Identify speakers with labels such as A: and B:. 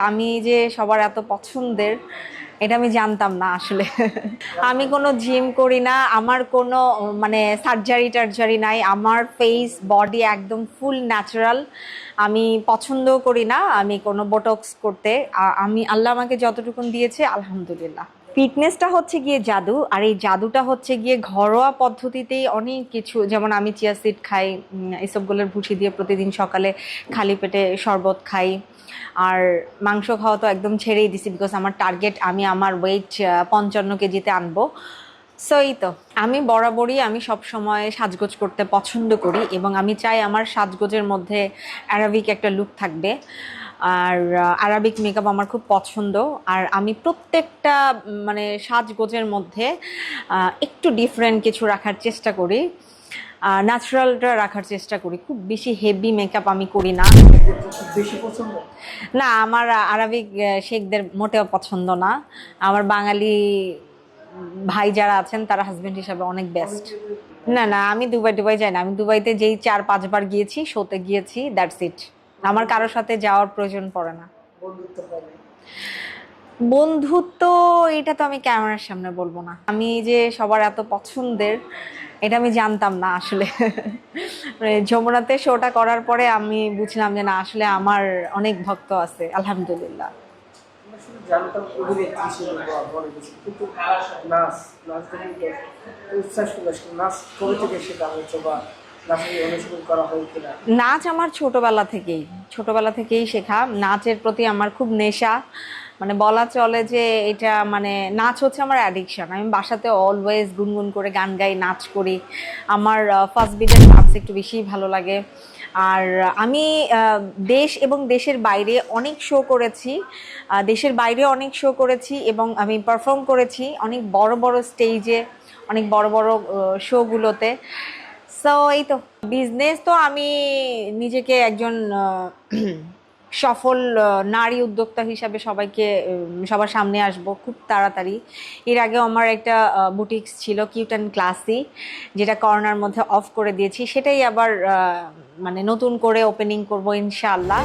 A: আমি যে সবার এত পছন্দের, এটা আমি জানতাম না আসলে। আমি কোনো জিম করি না, আমার কোনো মানে সার্জারি টার্জারি নাই, আমার ফেস বডি একদম ফুল ন্যাচারাল আমি পছন্দ করি না, আমি কোনো বোটক্স করতে। আমি, আল্লাহ আমাকে যতটুকুন দিয়েছে, আলহামদুলিল্লাহ। ফিটনেসটা হচ্ছে গিয়ে জাদু, আর এই জাদুটা হচ্ছে গিয়ে ঘরোয়া পদ্ধতিতেই অনেক কিছু, যেমন আমি চিয়া সিড খাই এসবগুলোর ভুসি দিয়ে প্রতিদিন সকালে খালি পেটে শরবত খাই। আর মাংস খাওয়া তো একদম ছেড়েই দিছি বিকজ আমার টার্গেট আমি আমার ওয়েট পঞ্চান্ন কেজিতে আনব। সো এই তো, আমি বরাবরই আমি সব সময় সাজগোজ করতে পছন্দ করি, এবং আমি চাই আমার সাজগোজের মধ্যে অ্যারাবিক একটা লুক থাকবে। আর আরাবিক মেকআপ আমার খুব পছন্দ। আর আমি প্রত্যেকটা মানে সাজগোজের মধ্যে একটু ডিফারেন্ট কিছু রাখার চেষ্টা করি। ন্যাচারালটা রাখার চেষ্টা করি। খুব বেশি হেভি মেকআপ আমি করি না। না আমার আরবিক শেখদের মোটেও পছন্দ না। আমার বাঙালি ভাই যারা আছেন তারা হাজবেন্ড হিসাবে অনেক বেস্ট না না আমি দুবাই দুবাই যাই না। আমি দুবাইতে যেই চার পাঁচবার গিয়েছি শোতে গিয়েছি দ্যাটস ইট আমার কারোর সাথে যাওয়ার প্রয়োজন পড়ে না।
B: বন্ধুত্ব
A: এটা তো আমি ক্যামেরার সামনে বলব না। আমি যে সবার এত পছন্দের এটা আমি জানতাম না আসলে। মানে যমুনাতে শোটা করার পরে আমি বুঝলাম যে না আসলে আমার অনেক ভক্ত আছে আলহামদুলিল্লাহ।
B: নাচ নাচ নাচ
A: আমার ছোটবেলা থেকেই ছোটবেলা থেকেই শেখা। নাচের প্রতি আমার খুব নেশা। মানে বলা চলে যে এটা মানে নাচ হচ্ছে আমার অ্যাডিকশন আমি বাসাতে অলওয়েজ গুনগুন করে গান গাই, নাচ করি। আমার ফার্স্ট বিটের নাচ একটু বেশি ভালো লাগে। আর আমি দেশ এবং দেশের বাইরে অনেক শো করেছি। দেশের বাইরে অনেক শো করেছি এবং আমি পারফর্ম করেছি অনেক বড় বড় স্টেজে অনেক বড় বড় শোগুলোতে সো এই তো। বিজনেস তো আমি নিজেকে একজন সফল নারী উদ্যোক্তা হিসাবে সবাইকে সবার সামনে আসব খুব তাড়াতাড়ি। এর আগেও আমার একটা বুটিক্স ছিল কিউট অ্যান্ড ক্লাসি যেটা করোনার মধ্যে অফ করে দিয়েছি। সেটাই আবার মানে নতুন করে ওপেনিং করব ইনশাআল্লাহ।